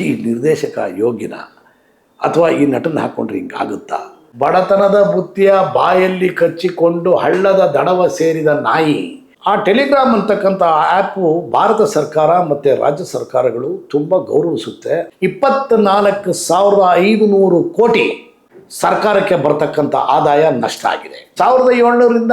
ಈ ನಿರ್ದೇಶಕ ಯೋಗ್ಯನ ಅಥವಾ ಈ ನಟನ ಹಾಕ್ಕೊಂಡ್ರೆ ಹಿಂಗಾಗುತ್ತಾ? ಬಡತನದ ಬುತ್ತಿಯ ಬಾಯಲ್ಲಿ ಕಚ್ಚಿಕೊಂಡು ಹಳ್ಳದ ದಡವ ಸೇರಿದ ನಾಯಿ. ಆ ಟೆಲಿಗ್ರಾಮ್ ಅಂತಕ್ಕಂಥ ಆ್ಯಪು ಭಾರತ ಸರ್ಕಾರ ಮತ್ತು ರಾಜ್ಯ ಸರ್ಕಾರಗಳು ತುಂಬ ಗೌರವಿಸುತ್ತೆ. ಇಪ್ಪತ್ನಾಲ್ಕು ಸಾವಿರದ ಐದು ನೂರು ಕೋಟಿ ಸರ್ಕಾರಕ್ಕೆ ಬರ್ತಕ್ಕಂಥ ಆದಾಯ ನಷ್ಟ ಆಗಿದೆ. ಸಾವಿರದ ಏಳ್ನೂರಿಂದ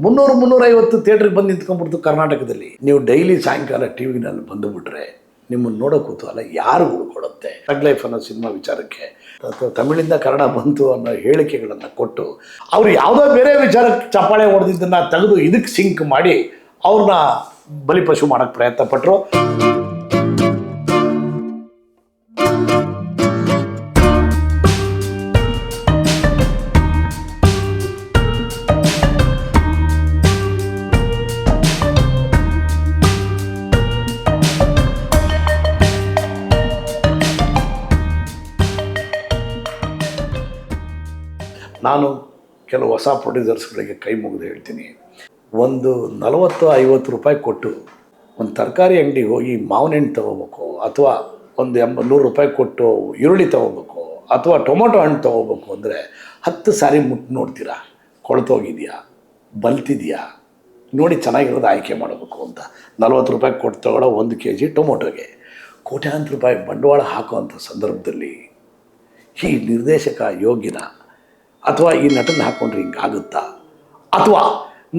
ಮುನ್ನೂರು ಮುನ್ನೂರೈವತ್ತು ಥಿಯೇಟ್ರಿಗೆ ಬಂದು ನಿಂತ್ಕೊಂಡ್ಬಿಡ್ತು ಕರ್ನಾಟಕದಲ್ಲಿ. ನೀವು ಡೈಲಿ ಸಾಯಂಕಾಲ ಟಿ ವಿನಲ್ಲಿ ಬಂದುಬಿಟ್ರೆ ನಿಮ್ಮನ್ನು ನೋಡೋ ಕುತೂಹಲ ಯಾರು ಉಳ್ಕೊಡುತ್ತೆ ಟಗ್ ಲೈಫ್ ಅನ್ನೋ ಸಿನಿಮಾ ವಿಚಾರಕ್ಕೆ. ತಮಿಳಿಂದ ಕನ್ನಡ ಬಂತು ಅನ್ನೋ ಹೇಳಿಕೆಗಳನ್ನು ಕೊಟ್ಟು, ಅವರು ಯಾವುದೋ ಬೇರೆ ವಿಚಾರಕ್ಕೆ ಚಪ್ಪಾಳೆ ಹೊಡೆದಿದ್ದನ್ನು ತೆಗೆದು ಇದಕ್ಕೆ ಸಿಂಕ್ ಮಾಡಿ ಅವ್ರನ್ನ ಬಲಿಪಶು ಮಾಡೋಕ್ಕೆ ಪ್ರಯತ್ನ ಪಟ್ಟರು ನಾನು ಕೆಲವು ಹೊಸ ಪ್ರೊಡ್ಯೂಸರ್ಸ್ಗಳಿಗೆ ಕೈ ಮುಗಿದು ಹೇಳ್ತೀನಿ. ಒಂದು ನಲವತ್ತು ಐವತ್ತು ರೂಪಾಯಿ ಕೊಟ್ಟು ಒಂದು ತರಕಾರಿ ಅಂಗಡಿಗೆ ಹೋಗಿ ಮಾವಿನ ಹಣ್ಣು ತೊಗೋಬೇಕು, ಅಥವಾ ಒಂದು ಎಂಬ ನೂರು ರೂಪಾಯಿ ಕೊಟ್ಟು ಈರುಳ್ಳಿ ತೊಗೋಬೇಕು, ಅಥವಾ ಟೊಮೊಟೊ ಹಣ್ಣು ತೊಗೋಬೇಕು ಅಂದರೆ ಹತ್ತು ಸಾರಿ ಮುಟ್ಟು ನೋಡ್ತೀರಾ? ಕೊಳ್ತೋಗಿದೆಯಾ? ಬಲ್ತಿದೆಯಾ? ನೋಡಿ ಚೆನ್ನಾಗಿರೋದು ಆಯ್ಕೆ ಮಾಡಬೇಕು ಅಂತ. ನಲ್ವತ್ತು ರೂಪಾಯಿ ಕೊಟ್ಟು ತಗೊಳ್ಳೋ ಒಂದು ಕೆ ಜಿ ಟೊಮೊಟೊಗೆ ಕೋಟ್ಯಾಂತರ ರೂಪಾಯಿ ಬಂಡವಾಳ ಹಾಕುವಂಥ ಸಂದರ್ಭದಲ್ಲಿ ಈ ನಿರ್ದೇಶಕ ಯೋಗ್ಯನ ಅಥವಾ ಈ ನಟನ ಹಾಕ್ಕೊಂಡ್ರೆ ಹಿಂಗಾಗುತ್ತಾ ಅಥವಾ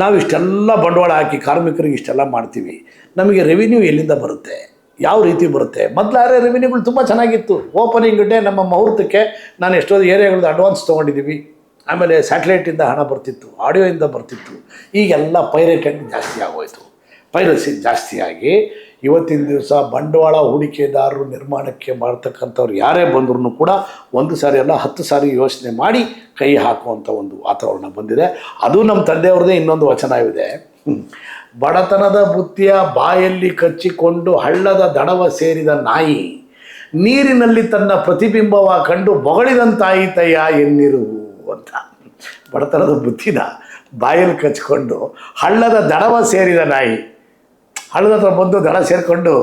ನಾವು ಇಷ್ಟೆಲ್ಲ ಬಂಡವಾಳ ಹಾಕಿ ಕಾರ್ಮಿಕರಿಗೆ ಇಷ್ಟೆಲ್ಲ ಮಾಡ್ತೀವಿ, ನಮಗೆ ರೆವಿನ್ಯೂ ಎಲ್ಲಿಂದ ಬರುತ್ತೆ? ಯಾವ ರೀತಿ ಬರುತ್ತೆ? ಮೊದಲಾದ್ರೆ ರೆವಿನ್ಯೂಗಳು ತುಂಬ ಚೆನ್ನಾಗಿತ್ತು. ಓಪನಿಂಗ್ ಡೇ ನಮ್ಮ ಮುಹೂರ್ತಕ್ಕೆ ನಾನು ಎಷ್ಟೋ ಏರಿಯಾಗಳದ್ದು ಅಡ್ವಾನ್ಸ್ ತೊಗೊಂಡಿದ್ದೀವಿ ಆಮೇಲೆ ಸ್ಯಾಟಲೈಟಿಂದ ಹಣ ಬರ್ತಿತ್ತು ಆಡಿಯೋಯಿಂದ ಬರ್ತಿತ್ತು. ಈಗೆಲ್ಲ ಪೈರೇಟ್ ಜಾಸ್ತಿ ಆಗೋಯಿತು. ಪೈರಸಿ ಜಾಸ್ತಿಯಾಗಿ ಇವತ್ತಿನ ದಿವಸ ಬಂಡವಾಳ ಹೂಡಿಕೆದಾರರು ನಿರ್ಮಾಣಕ್ಕೆ ಮಾಡ್ತಕ್ಕಂಥವ್ರು ಯಾರೇ ಬಂದ್ರೂ ಕೂಡ ಒಂದು ಸಾರಿ ಅಲ್ಲ ಹತ್ತು ಸಾರಿ ಯೋಚನೆ ಮಾಡಿ ಕೈ ಹಾಕುವಂಥ ಒಂದು ವಾತಾವರಣ ಬಂದಿದೆ. ಅದು ನಮ್ಮ ತಂದೆಯವ್ರದ್ದೇ ಇನ್ನೊಂದು ವಚನವಿದೆ. ಇದೆ ಬಡತನದ ಬುತ್ತಿಯ ಬಾಯಲ್ಲಿ ಕಚ್ಚಿಕೊಂಡು ಹಳ್ಳದ ದಡವ ಸೇರಿದ ನಾಯಿ, ನೀರಿನಲ್ಲಿ ತನ್ನ ಪ್ರತಿಬಿಂಬವ ಕಂಡು ಬೊಗಳಿದಂತಾಯಿತಯ್ಯ ಎನ್ನಿರು ಅಂತ. ಬಡತನದ ಬುತ್ತಿನ ಬಾಯಲ್ಲಿ ಕಚ್ಕೊಂಡು ಹಳ್ಳದ ದಡವ ಸೇರಿದ ನಾಯಿ ಹಳ್ಳದ ಹತ್ರ ಬಂದು ದಡ ಸೇರಿಕೊಂಡು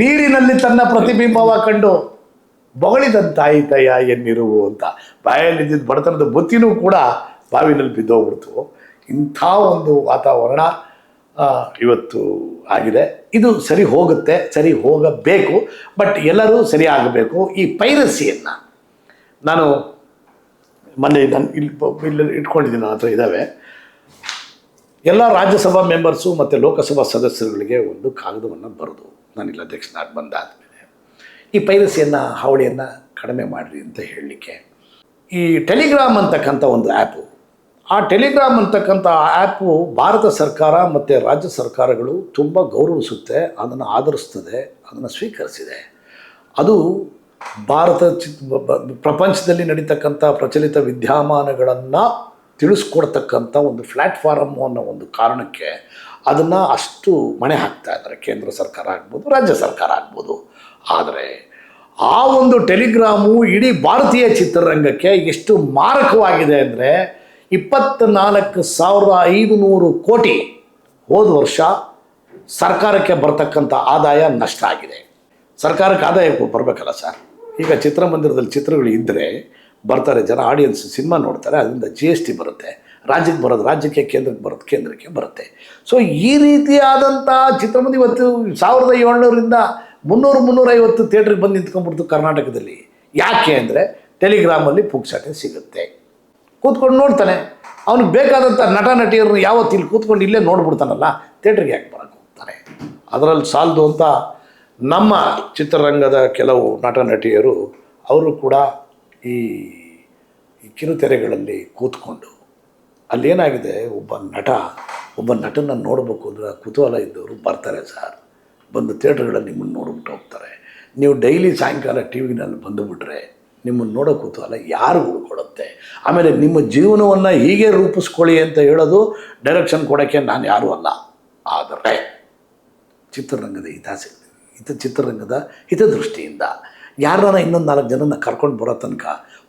ನೀರಿನಲ್ಲಿ ತನ್ನ ಪ್ರತಿಬಿಂಬವ ಕಂಡು ಬೊಗಳಿದಂತಾಯಿತಯ್ಯ ಎನ್ನಿರುವು ಅಂತ. ಬಾಯಲ್ಲಿದ್ದ ಬಡತನದ ಬುತ್ತಿನೂ ಕೂಡ ಬಾವಿನಲ್ಲಿ ಬಿದ್ದೋಗ್ಬಿಡ್ತು. ಇಂಥ ಒಂದು ವಾತಾವರಣ ಇವತ್ತು ಆಗಿದೆ. ಇದು ಸರಿ ಹೋಗುತ್ತೆ, ಸರಿ ಹೋಗಬೇಕು, ಬಟ್ ಎಲ್ಲರೂ ಸರಿ ಆಗಬೇಕು. ಈ ಪೈರಸಿಯನ್ನು ನಾನು ಮೊನ್ನೆ ನಾನು ಇಲ್ಲಿ ಇಲ್ಲಿ ಇಟ್ಕೊಂಡಿದ್ದೀನಿ ನನ್ನ ಹತ್ರ ಇದ್ದಾವೆ. ಎಲ್ಲ ರಾಜ್ಯಸಭಾ ಮೆಂಬರ್ಸು ಮತ್ತು ಲೋಕಸಭಾ ಸದಸ್ಯರುಗಳಿಗೆ ಒಂದು ಕಾಗದವನ್ನು ಬರೆದು ನಾನು ಇಲ್ಲ ಅಧ್ಯಕ್ಷನಾಗಿ ಬಂದಾದಮೇಲೆ ಈ ಪೈರಸಿಯನ್ನು, ಹಾವಳಿಯನ್ನು ಕಡಿಮೆ ಮಾಡಿರಿ ಅಂತ ಹೇಳಲಿಕ್ಕೆ. ಈ ಟೆಲಿಗ್ರಾಮ್ ಅಂತಕ್ಕಂಥ ಒಂದು ಆ್ಯಪು, ಆ ಟೆಲಿಗ್ರಾಮ್ ಅಂತಕ್ಕಂಥ ಆ್ಯಪು ಭಾರತ ಸರ್ಕಾರ ಮತ್ತು ರಾಜ್ಯ ಸರ್ಕಾರಗಳು ತುಂಬ ಗೌರವಿಸುತ್ತೆ, ಅದನ್ನು ಆಧರಿಸ್ತದೆ, ಅದನ್ನು ಸ್ವೀಕರಿಸಿದೆ. ಅದು ಭಾರತ ಚಿ ಪ್ರಪಂಚದಲ್ಲಿ ನಡೀತಕ್ಕಂಥ ಪ್ರಚಲಿತ ವಿದ್ಯಮಾನಗಳನ್ನು ತಿಳಿಸ್ಕೊಡ್ತಕ್ಕಂಥ ಒಂದು ಪ್ಲ್ಯಾಟ್ಫಾರಮ್ ಅನ್ನೋ ಒಂದು ಕಾರಣಕ್ಕೆ ಅದನ್ನು ಅಷ್ಟು ಮಣೆ ಹಾಕ್ತಾ ಇದ್ದಾರೆ. ಕೇಂದ್ರ ಸರ್ಕಾರ ಆಗ್ಬೋದು, ರಾಜ್ಯ ಸರ್ಕಾರ ಆಗ್ಬೋದು. ಆದರೆ ಆ ಒಂದು ಟೆಲಿಗ್ರಾಮು ಇಡೀ ಭಾರತೀಯ ಚಿತ್ರರಂಗಕ್ಕೆ ಎಷ್ಟು ಮಾರಕವಾಗಿದೆ ಅಂದರೆ ಇಪ್ಪತ್ತ್ನಾಲ್ಕು ಸಾವಿರದ ಐದು ನೂರು ಕೋಟಿ ಹೋದ ವರ್ಷ ಸರ್ಕಾರಕ್ಕೆ ಬರ್ತಕ್ಕಂಥ ಆದಾಯ ನಷ್ಟ ಆಗಿದೆ. ಸರ್ಕಾರಕ್ಕೆ ಆದಾಯ ಬರಬೇಕಲ್ಲ ಸರ್? ಈಗ ಚಿತ್ರಮಂದಿರದಲ್ಲಿ ಚಿತ್ರಗಳು ಇದ್ದರೆ ಬರ್ತಾರೆ, ಜನ ಆಡಿಯನ್ಸ್ ಸಿನಿಮಾ ನೋಡ್ತಾರೆ, ಅದರಿಂದ ಜಿ ಎಸ್ ಟಿ ಬರುತ್ತೆ. ರಾಜ್ಯಕ್ಕೆ ಬರೋದು ರಾಜ್ಯಕ್ಕೆ, ಕೇಂದ್ರಕ್ಕೆ ಬರೋದು ಕೇಂದ್ರಕ್ಕೆ ಬರುತ್ತೆ. ಸೊ ಈ ರೀತಿಯಾದಂಥ ಚಿತ್ರಮಂದಿ ಇವತ್ತು ಸಾವಿರದ ಏಳ್ನೂರಿಂದ ಮುನ್ನೂರು ಮುನ್ನೂರೈವತ್ತು ಥಿಯೇಟ್ರಿಗೆ ಬಂದು ನಿಂತ್ಕೊಂಡ್ಬಿಡ್ತು ಕರ್ನಾಟಕದಲ್ಲಿ. ಯಾಕೆ ಅಂದರೆ ಟೆಲಿಗ್ರಾಮಲ್ಲಿ ಪುಕ್ಸಾಟೆ ಸಿಗುತ್ತೆ. ಕೂತ್ಕೊಂಡು ನೋಡ್ತಾನೆ. ಅವ್ನಿಗೆ ಬೇಕಾದಂಥ ನಟ, ನಟಿಯರನ್ನು ಯಾವತ್ತು ಇಲ್ಲಿ ಕೂತ್ಕೊಂಡು ಇಲ್ಲೇ ನೋಡ್ಬಿಡ್ತಾನಲ್ಲ ಥಿಯೇಟ್ರಿಗೆ ಯಾಕೆ ಬರೋಕ್ಕೆ ಹೋಗ್ತಾರೆ? ಅದರಲ್ಲಿ ಸಾಲದು ಅಂತ ನಮ್ಮ ಚಿತ್ರರಂಗದ ಕೆಲವು ನಟ, ನಟಿಯರು, ಅವರು ಕೂಡ ಈ ಕಿರುತೆರೆಗಳಲ್ಲಿ ಕೂತ್ಕೊಂಡು ಅಲ್ಲೇನಾಗಿದೆ? ಒಬ್ಬ ನಟ, ಒಬ್ಬ ನಟನ ನೋಡಬೇಕು ಅಂದರೆ ಕುತೂಹಲ ಇದ್ದವರು ಬರ್ತಾರೆ ಸರ್. ಬಂದು ಥಿಯೇಟ್ರ್ಗಳಲ್ಲಿ ನಿಮ್ಮನ್ನು ನೋಡ್ಬಿಟ್ಟು ಹೋಗ್ತಾರೆ. ನೀವು ಡೈಲಿ ಸಾಯಂಕಾಲ ಟಿ ವಿನಲ್ಲಿ ಬಂದುಬಿಟ್ರೆ ನಿಮ್ಮನ್ನು ನೋಡೋ ಕುತೂಹಲ ಯಾರು ಉಳ್ಕೊಳುತ್ತೆ ಆಮೇಲೆ ನಿಮ್ಮ ಜೀವನವನ್ನು ಹೀಗೆ ರೂಪಿಸ್ಕೊಳ್ಳಿ ಅಂತ ಹೇಳೋದು ಡೈರೆಕ್ಷನ್ ಕೊಡೋಕ್ಕೆ ನಾನು ಯಾರೂ ಅಲ್ಲ. ಆದರೆ ಚಿತ್ರರಂಗದ ಹಿತಾಸಕ್ತಿ, ಹಿತ ಚಿತ್ರರಂಗದ ಹಿತದೃಷ್ಟಿಯಿಂದ ಯಾರನ್ನ ಇನ್ನೊಂದು ನಾಲ್ಕು ಜನನ ಕರ್ಕೊಂಡು ಬರೋ ತನಕ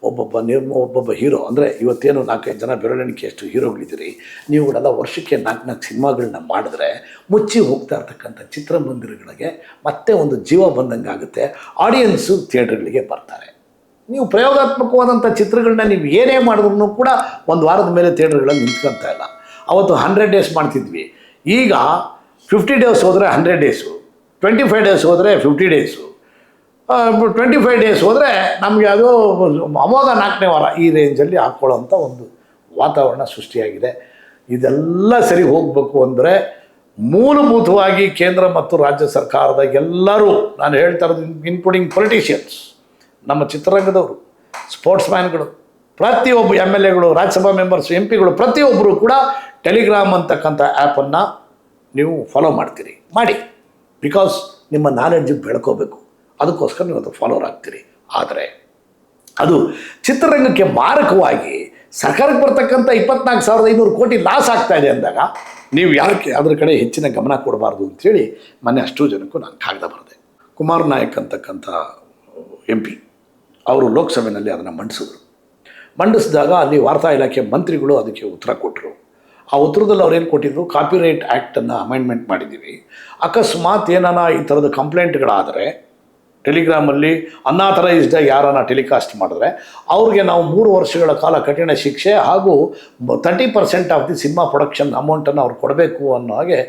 ಒಬ್ಬೊಬ್ಬ ನಿರ್ಮ, ಒಬ್ಬೊಬ್ಬ ಹೀರೋ, ಅಂದರೆ ಇವತ್ತೇನು ನಾಲ್ಕೈದು ಜನ ಬೆರಳೆಣಿಕೆಯಷ್ಟು ಹೀರೋಗಳಿದ್ದೀರಿ ನೀವುಗಳೆಲ್ಲ ವರ್ಷಕ್ಕೆ ನಾಲ್ಕು ನಾಲ್ಕು ಸಿನಿಮಾಗಳನ್ನ ಮಾಡಿದ್ರೆ ಮುಚ್ಚಿ ಹೋಗ್ತಾ ಇರ್ತಕ್ಕಂಥ ಚಿತ್ರಮಂದಿರಗಳಿಗೆ ಮತ್ತೆ ಒಂದು ಜೀವ ಬಂದಂಗೆ ಆಗುತ್ತೆ. ಆಡಿಯನ್ಸು ಥಿಯೇಟ್ರ್ಗಳಿಗೆ ಬರ್ತಾರೆ. ನೀವು ಪ್ರಯೋಗಾತ್ಮಕವಾದಂಥ ಚಿತ್ರಗಳನ್ನ ನೀವು ಏನೇ ಮಾಡಿದ್ರು ಕೂಡ ಒಂದು ವಾರದ ಮೇಲೆ ಥಿಯೇಟ್ರ್ಗಳಲ್ಲಿ ನಿಂತ್ಕೊಂತ ಇಲ್ಲ. ಅವತ್ತು ಹಂಡ್ರೆಡ್ ಡೇಸ್ ಮಾಡ್ತಿದ್ವಿ. ಈಗ ಫಿಫ್ಟಿ ಡೇಸ್ ಹೋದರೆ hundred days, twenty five days ಹೋದರೆ fifty days. Twenty five days ಹೋದರೆ ನಮಗೆ ಅದು ಅವಾಗ ನಾಲ್ಕನೇ ವಾರ ಈ ರೇಂಜಲ್ಲಿ ಹಾಕ್ಕೊಳ್ಳೋಂಥ ಒಂದು ವಾತಾವರಣ ಸೃಷ್ಟಿಯಾಗಿದೆ. ಇದೆಲ್ಲ ಸರಿ ಹೋಗಬೇಕು ಅಂದರೆ ಮೂಲಭೂತವಾಗಿ ಕೇಂದ್ರ ಮತ್ತು ರಾಜ್ಯ ಸರ್ಕಾರದ ಎಲ್ಲರೂ, ನಾನು ಹೇಳ್ತಾ ಇರೋದು ಇನ್ಕ್ಲೂಡಿಂಗ್ ಪೊಲಿಟಿಷಿಯನ್ಸ್ ನಮ್ಮ ಚಿತ್ರರಂಗದವರು ಸ್ಪೋರ್ಟ್ಸ್ ಮ್ಯಾನ್ಗಳು ಪ್ರತಿಯೊಬ್ಬ ಎಂ ಎಲ್ ಎಗಳು ರಾಜ್ಯಸಭಾ ಮೆಂಬರ್ಸ್ ಎಂ ಪಿಗಳು ಪ್ರತಿಯೊಬ್ಬರು ಕೂಡ ಟೆಲಿಗ್ರಾಮ್ ಅಂತಕ್ಕಂಥ ಆ್ಯಪನ್ನು ನೀವು ಫಾಲೋ ಮಾಡ್ತೀರಿ. ಮಾಡಿ. ಬಿಕಾಸ್ ನಿಮ್ಮ ನಾಲೆಡ್ಜ್ ಬೆಳ್ಕೋಬೇಕು. ಅದಕ್ಕೋಸ್ಕರ ನೀವು ಅದು ಫಾಲೋರ್ ಆಗ್ತೀರಿ. ಆದರೆ ಅದು ಚಿತ್ರರಂಗಕ್ಕೆ ಮಾರಕವಾಗಿ ಸರ್ಕಾರಕ್ಕೆ ಬರ್ತಕ್ಕಂಥ ಇಪ್ಪತ್ನಾಲ್ಕು ಸಾವಿರದ ಐನೂರು ಕೋಟಿ ಲಾಸ್ ಆಗ್ತಾ ಇದೆ ಅಂದಾಗ ನೀವು ಯಾಕೆ ಅದರ ಕಡೆ ಹೆಚ್ಚಿನ ಗಮನ ಕೊಡಬಾರ್ದು ಅಂಥೇಳಿ ಮೊನ್ನೆ ಅಷ್ಟು ಜನಕ್ಕೂ ನಾನು ಕಾಗದ ಬರೆದೆ. ಕುಮಾರ್ ನಾಯಕ್ ಅಂತಕ್ಕಂಥ ಎಂ ಪಿ ಅವರು ಲೋಕಸಭೆಯಲ್ಲಿ ಅದನ್ನು ಮಂಡಿಸಿದ್ರು. ಮಂಡಿಸಿದಾಗ ಅಲ್ಲಿ ವಾರ್ತಾ ಇಲಾಖೆ ಮಂತ್ರಿಗಳು ಅದಕ್ಕೆ ಉತ್ತರ ಕೊಟ್ಟರು. ಆ ಉತ್ತರದಲ್ಲಿ ಅವ್ರು ಏನು ಕೊಟ್ಟಿದ್ರು? ಕಾಪಿರೈಟ್ ಆ್ಯಕ್ಟನ್ನು ಅಮೆಂಡ್ಮೆಂಟ್ ಮಾಡಿದ್ದೀವಿ. ಅಕಸ್ಮಾತ್ ಏನಾನ ಈ ಥರದ ಕಂಪ್ಲೇಂಟ್ಗಳಾದರೆ ಟೆಲಿಗ್ರಾಮಲ್ಲಿ ಅನ್ಆಥರೈಸ್ಡ್ ಯಾರನ್ನ ಟೆಲಿಕಾಸ್ಟ್ ಮಾಡಿದ್ರೆ, ಅವ್ರಿಗೆ ನಾವು ಮೂರು ವರ್ಷಗಳ ಕಾಲ ಕಠಿಣ ಶಿಕ್ಷೆ ಹಾಗೂ thirty percent of the cinema production ಅಮೌಂಟನ್ನು ಅವ್ರು ಕೊಡಬೇಕು ಅನ್ನೋ ಹಾಗೆ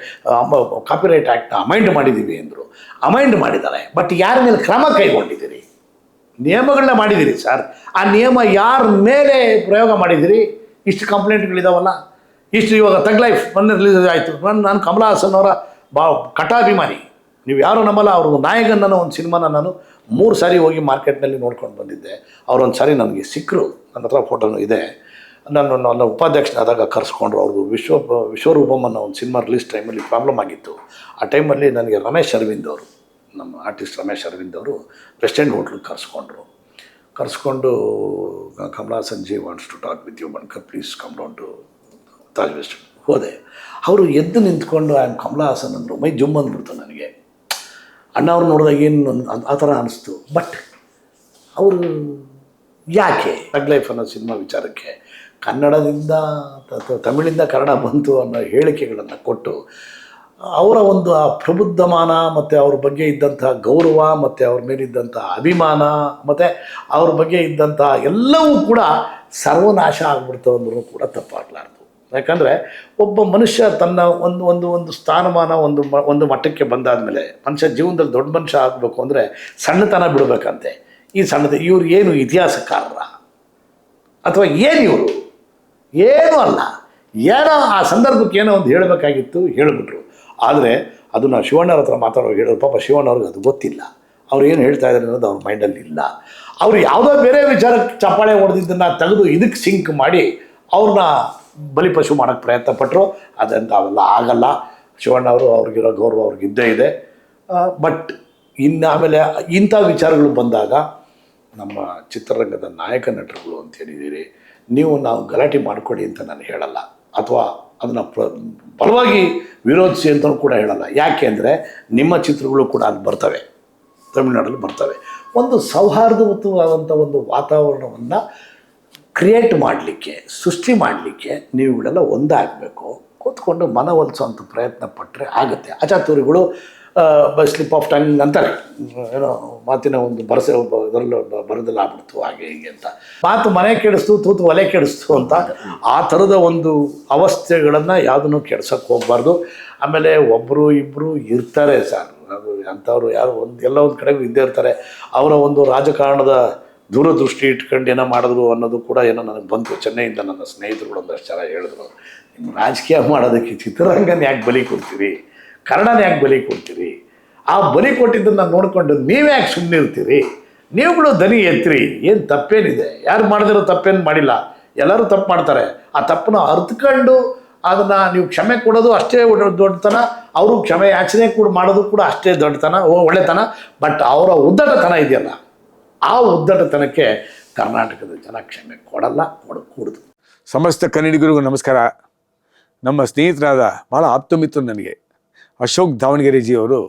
ಕಾಪಿರೈಟ್ ಆ್ಯಕ್ಟ್ನ ಅಮೈಂಡ್ ಮಾಡಿದ್ದೀವಿ ಅಂದರು. ಅಮೈಂಡ್ ಮಾಡಿದ್ದಾರೆ. ಬಟ್ ಯಾರ ಮೇಲೆ ಕ್ರಮ ಕೈಗೊಂಡಿದ್ದೀರಿ? ನಿಯಮಗಳನ್ನ ಮಾಡಿದ್ದೀರಿ ಸರ್ ಆ ನಿಯಮ ಯಾರ ಮೇಲೆ ಪ್ರಯೋಗ ಮಾಡಿದ್ದೀರಿ? ಇಷ್ಟು ಕಂಪ್ಲೇಂಟ್ಗಳಿದಾವಲ್ಲ ಇಷ್ಟು ಇವಾಗ ತಗ್ ಲೈಫ್ ಮೊನ್ನೆ ರಿಲೀಸ್ ಆಯಿತು. ನಾನು ಕಮಲ ಹಾಸನ್ ಅವರ ಬಾ, ಕಟಾಭಿಮಾನಿ. ನೀವು ಯಾರು ನಂಬಲ್ಲ ಅವ್ರ ನಾಯಕನ್ ಒಂದು ಸಿನಿಮಾನ ನಾನು ಮೂರು ಸಾರಿ ಹೋಗಿ ಮಾರ್ಕೆಟ್ನಲ್ಲಿ ನೋಡ್ಕೊಂಡು ಬಂದಿದ್ದೆ. ಅವ್ರೊಂದು ಸಾರಿ ನನಗೆ ಸಿಕ್ಕರು ನನ್ನ ಹತ್ರ ಫೋಟೋನು ಇದೆ. ನಾನು ನನ್ನ ಉಪಾಧ್ಯಕ್ಷನಾದಾಗ ಕರೆಸ್ಕೊಂಡ್ರು ಅವ್ರದ್ದು ವಿಶ್ವ ವಿಶ್ವರೂಪಮ್ ಅನ್ನೋ ಒಂದು ಸಿನಿಮಾ ರಿಲೀಸ್ ಟೈಮಲ್ಲಿ ಪ್ರಾಬ್ಲಮ್ ಆಗಿತ್ತು. ಆ ಟೈಮಲ್ಲಿ ನನಗೆ ರಮೇಶ್ ಅರವಿಂದ್ ಅವರು, ನಮ್ಮ ಆರ್ಟಿಸ್ಟ್ ರಮೇಶ್ ಅರವಿಂದ್ ಅವರು ವೆಸ್ಟ್ ಎಂಡ್ ಹೋಟ್ಲಿಗೆ ಕರೆಸ್ಕೊಂಡ್ರು. ಕರೆಸ್ಕೊಂಡು, ಕಮಲಾ ಸಂಜೆ wants to talk with you Bankar please come down to Taj West ಹೋದೆ. ಅವರು ಎದ್ದು ನಿಂತ್ಕೊಂಡು ಆ್ಯಮ್ ಕಮಲಾ ಹಾಸನ್ ಅಂದರು, ಮೈ ಜುಮ್ ಅಂದ್ಬಿಡ್ತು ನನಗೆ. ಅಣ್ಣ ಅವ್ರು ನೋಡಿದಾಗ ಏನು ಆ ಥರ ಅನಿಸ್ತು. ಬಟ್ ಅವರು ಯಾಕೆ? ತಗ್ ಲೈಫ್ ಅನ್ನೋ ಸಿನಿಮಾ ವಿಚಾರಕ್ಕೆ ಕನ್ನಡದಿಂದ ತಮಿಳಿಂದ ಕನ್ನಡ ಬಂತು ಅನ್ನೋ ಹೇಳಿಕೆಗಳನ್ನು ಕೊಟ್ಟು ಅವರ ಒಂದು ಆ ಪ್ರಬುದ್ಧಮಾನ ಮತ್ತು ಅವ್ರ ಬಗ್ಗೆ ಇದ್ದಂಥ ಗೌರವ ಮತ್ತು ಅವ್ರ ಮೇಲಿದ್ದಂಥ ಅಭಿಮಾನ ಮತ್ತು ಅವ್ರ ಬಗ್ಗೆ ಇದ್ದಂಥ ಎಲ್ಲವೂ ಕೂಡ ಸರ್ವನಾಶ ಆಗ್ಬಿಡ್ತು ಅಂದ್ರೂ ಕೂಡ ತಪ್ಪಾಗಲಾರ್ದು. ಯಾಕಂದರೆ ಒಬ್ಬ ಮನುಷ್ಯ ತನ್ನ ಒಂದು ಒಂದು ಒಂದು ಸ್ಥಾನಮಾನ ಒಂದು ಮ, ಒಂದು ಮಟ್ಟಕ್ಕೆ ಬಂದಾದಮೇಲೆ ಮನುಷ್ಯ ಜೀವನದಲ್ಲಿ ದೊಡ್ಡ ಮನುಷ್ಯ ಆಗಬೇಕು ಅಂದರೆ ಸಣ್ಣತನ ಬಿಡಬೇಕಂತೆ. ಈ ಸಣ್ಣದ ಇವ್ರು ಏನು ಇತಿಹಾಸಕಾರರ? ಅಥವಾ ಏನು ಇವರು? ಏನೂ ಅಲ್ಲ. ಏನೋ ಆ ಸಂದರ್ಭಕ್ಕೆ ಏನೋ ಒಂದು ಹೇಳಬೇಕಾಗಿತ್ತು, ಹೇಳಿಬಿಟ್ರು. ಆದರೆ ಅದನ್ನು ಶಿವಣ್ಣವ್ರ ಹತ್ರ ಮಾತಾಡೋ ಹೇಳೋರು ಪಾಪ ಶಿವಣ್ಣವ್ರಿಗೆ ಅದು ಗೊತ್ತಿಲ್ಲ. ಅವ್ರು ಏನು ಹೇಳ್ತಾ ಇದ್ದಾರೆ ಅನ್ನೋದು ಅವ್ರ ಮೈಂಡಲ್ಲಿ ಇಲ್ಲ. ಅವರು ಯಾವುದೋ ಬೇರೆ ವಿಚಾರಕ್ಕೆ ಚಪ್ಪಾಳೆ ಹೊಡೆದಿದ್ದನ್ನು ತೆಗೆದು ಇದಕ್ಕೆ ಸಿಂಕ್ ಮಾಡಿ ಅವ್ರನ್ನ ಬಲಿಪಶು ಮಾಡೋಕ್ಕೆ ಪ್ರಯತ್ನ ಪಟ್ಟರು ಅದಂತ ಅವೆಲ್ಲ ಆಗಲ್ಲ. ಶಿವಣ್ಣವರು ಅವ್ರಿಗಿರೋ ಗೌರವ ಅವ್ರಿಗಿದ್ದೇ ಇದೆ. ಬಟ್ ಇನ್ನು ಆಮೇಲೆ ಇಂಥ ವಿಚಾರಗಳು ಬಂದಾಗ ನಮ್ಮ ಚಿತ್ರರಂಗದ ನಾಯಕ ನಟರುಗಳು ಅಂತ ಹೇಳಿದ್ದೀರಿ, ನೀವು ನಾವು ಗಲಾಟೆ ಮಾಡಿಕೊಡಿ ಅಂತ ನಾನು ಹೇಳಲ್ಲ. ಅಥವಾ ಅದನ್ನು ಪ್ರ ಬಲವಾಗಿ ವಿರೋಧಿಸಿ ಅಂತಲೂ ಕೂಡ ಹೇಳಲ್ಲ. ಯಾಕೆ ಅಂದರೆ ನಿಮ್ಮ ಚಿತ್ರಗಳು ಕೂಡ ಅಲ್ಲಿ ಬರ್ತವೆ, ತಮಿಳುನಾಡಲ್ಲಿ ಬರ್ತವೆ. ಒಂದು ಸೌಹಾರ್ದಯುತವಾದಂಥ ಒಂದು ವಾತಾವರಣವನ್ನು ಕ್ರಿಯೇಟ್ ಮಾಡಲಿಕ್ಕೆ, ಸೃಷ್ಟಿ ಮಾಡಲಿಕ್ಕೆ ನೀವುಗಳೆಲ್ಲ ಒಂದಾಗಬೇಕು. ಕೂತ್ಕೊಂಡು ಮನವೊಲಿಸುವಂಥ ಪ್ರಯತ್ನ ಪಟ್ಟರೆ ಆಗುತ್ತೆ. ಅಚಾತುರಿಗಳು ಸ್ಲಿಪ್ ಆಫ್ ಟಂಗ್ ಅಂತಾರೆ. ಏನೋ ಮಾತಿನ ಒಂದು ಬರಸೆ ಇದರಲ್ಲಿ ಬರದಲ್ಲ ಆಗ್ಬಿಡ್ತು, ಹಾಗೆ ಹೀಗೆ ಅಂತ. ಮಾತು ಮನೆ ಕೆಡಿಸ್ತು, ತೂತು ಒಲೆ ಕೆಡಿಸ್ತು ಅಂತ ಆ ಥರದ ಒಂದು ಅವಸ್ಥೆಗಳನ್ನು ಯಾವುದನ್ನು ಕೆಡ್ಸೋಕ್ಕೆ ಹೋಗಬಾರ್ದು. ಆಮೇಲೆ ಒಬ್ಬರು ಇಬ್ಬರು ಇರ್ತಾರೆ ಸರ್. ಅದು ಅಂಥವ್ರು ಯಾರು ಒಂದು, ಎಲ್ಲ ಒಂದು ಕಡೆಗೂ ಇದ್ದೇ ಇರ್ತಾರೆ. ಅವರ ಒಂದು ರಾಜಕಾರಣದ ದೂರದೃಷ್ಟಿ ಇಟ್ಕೊಂಡು ಏನೋ ಮಾಡಿದ್ರು ಅನ್ನೋದು ಕೂಡ ಏನೋ ನನಗೆ ಬಂತು. ಚೆನ್ನೈಯಿಂದ ನನ್ನ ಸ್ನೇಹಿತರುಗಳು ಒಂದಷ್ಟು ಜನ ಹೇಳಿದ್ರು. ನಿಮ್ಮ ರಾಜಕೀಯ ಮಾಡೋದಕ್ಕೆ ಚಿತ್ರರಂಗನ ಯಾಕೆ ಬಲಿ ಕೊಡ್ತೀರಿ? ಕನ್ನಡನ ಯಾಕೆ ಬಲಿ ಕೊಡ್ತೀರಿ? ಆ ಬಲಿ ಕೊಟ್ಟಿದ್ದನ್ನು ನೋಡಿಕೊಂಡು ನೀವೇ ಯಾಕೆ ಸುಮ್ಮನಿರ್ತೀರಿ ನೀವುಗಳು ದನಿ ಎತ್ತಿರಿ ಏನು ತಪ್ಪೇನಿದೆ? ಯಾರು ಮಾಡಿದ್ರು ತಪ್ಪೇನು ಮಾಡಿಲ್ಲ. ಎಲ್ಲರೂ ತಪ್ಪು ಮಾಡ್ತಾರೆ. ಆ ತಪ್ಪನ್ನ ಅರ್ತ್ಕೊಂಡು ಅದನ್ನು ನೀವು ಕ್ಷಮೆ ಕೊಡೋದು ಅಷ್ಟೇ ದೊಡ್ಡತನ. ಅವರು ಕ್ಷಮೆ ಯಾಚನೆ ಕೂಡ ಮಾಡೋದು ಕೂಡ ಅಷ್ಟೇ ದೊಡ್ಡತನ, ಒಳ್ಳೆತನ. ಬಟ್ ಅವರ ಉದ್ದಟತನ ಇದೆಯಲ್ಲ. ಆ ಉದ್ದಟತನಕ್ಕೆ ಕರ್ನಾಟಕದ ಜನ ಕ್ಷಮೆ ಕೊಡಲ್ಲ ಕೊಡಕೂಡದು ಸಮಸ್ತ ಕನ್ನಡಿಗರಿಗೂ ನಮಸ್ಕಾರ. ನಮ್ಮ ಸ್ನೇಹಿತರಾದ ಭಾಳ ಆಪ್ತಮಿತ್ರ ನನಗೆ. ಅಶೋಕ್ ದಾವಣಗೆರೆ ಜಿ ಅವರು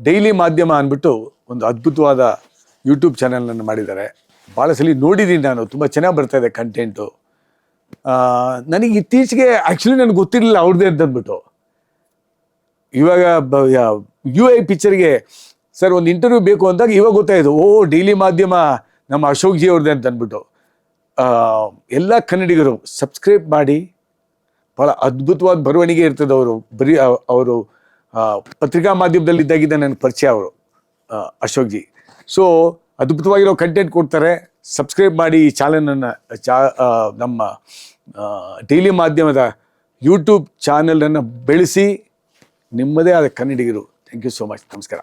ಡೈಲಿ ಮಾಧ್ಯಮ ಅಂದ್ಬಿಟ್ಟು ಒಂದು ಅದ್ಭುತವಾದ ಯೂಟ್ಯೂಬ್ ಚಾನೆಲನ್ನು ಮಾಡಿದ್ದಾರೆ. ಭಾಳ ಸಲ ನೋಡಿದ್ದೀನಿ ನಾನು, ತುಂಬ ಚೆನ್ನಾಗಿ ಬರ್ತಾ ಇದೆ ಕಂಟೆಂಟು. ನನಗೆ ಇತ್ತೀಚೆಗೆ ಆ್ಯಕ್ಚುಲಿ ನನಗೆ ಗೊತ್ತಿರಲಿಲ್ಲ ಅವ್ರದ್ದೇ ಅಂತಂದ್ಬಿಟ್ಟು ಇವಾಗ ಯು ಐ ಪಿಕ್ಚರ್ಗೆ ಸರ್, ಒಂದು ಇಂಟರ್ವ್ಯೂ ಬೇಕು ಅಂದಾಗ ಇವಾಗ ಗೊತ್ತಾಯಿತು ಓ ಡೈಲಿ ಮಾಧ್ಯಮ ನಮ್ಮ ಅಶೋಕ್ ಜಿ ಅವ್ರದ್ದೇ ಅಂತ ಅಂದ್ಬಿಟ್ಟು. ಎಲ್ಲ ಕನ್ನಡಿಗರು ಸಬ್ಸ್ಕ್ರೈಬ್ ಮಾಡಿ ಭಾಳ ಅದ್ಭುತವಾದ ಬರವಣಿಗೆ ಇರ್ತದೆ ಅವರು. ಬರೀ ಅವರು ಪತ್ರಿಕಾ ಮಾಧ್ಯಮದಲ್ಲಿ ಇದ್ದಾಗಿದ್ದ ನನ್ನ ಪರಿಚಯ ಅವರು ಅಶೋಕ್ ಜಿ. ಸೊ ಅದ್ಭುತವಾಗಿರೋ ಕಂಟೆಂಟ್ ಕೊಡ್ತಾರೆ. ಸಬ್ಸ್ಕ್ರೈಬ್ ಮಾಡಿ ಈ ಚಾನಲನ್ನು ಚಾ ನಮ್ಮ ಡೈಲಿ ಮಾಧ್ಯಮದ ಯೂಟ್ಯೂಬ್ ಚಾನಲನ್ನು ಬೆಳೆಸಿ, ನಿಮ್ಮದೇ ಆದ ಕನ್ನಡಿಗರು. ಥ್ಯಾಂಕ್ ಯು ಸೋ ಮಚ್ ನಮಸ್ಕಾರ.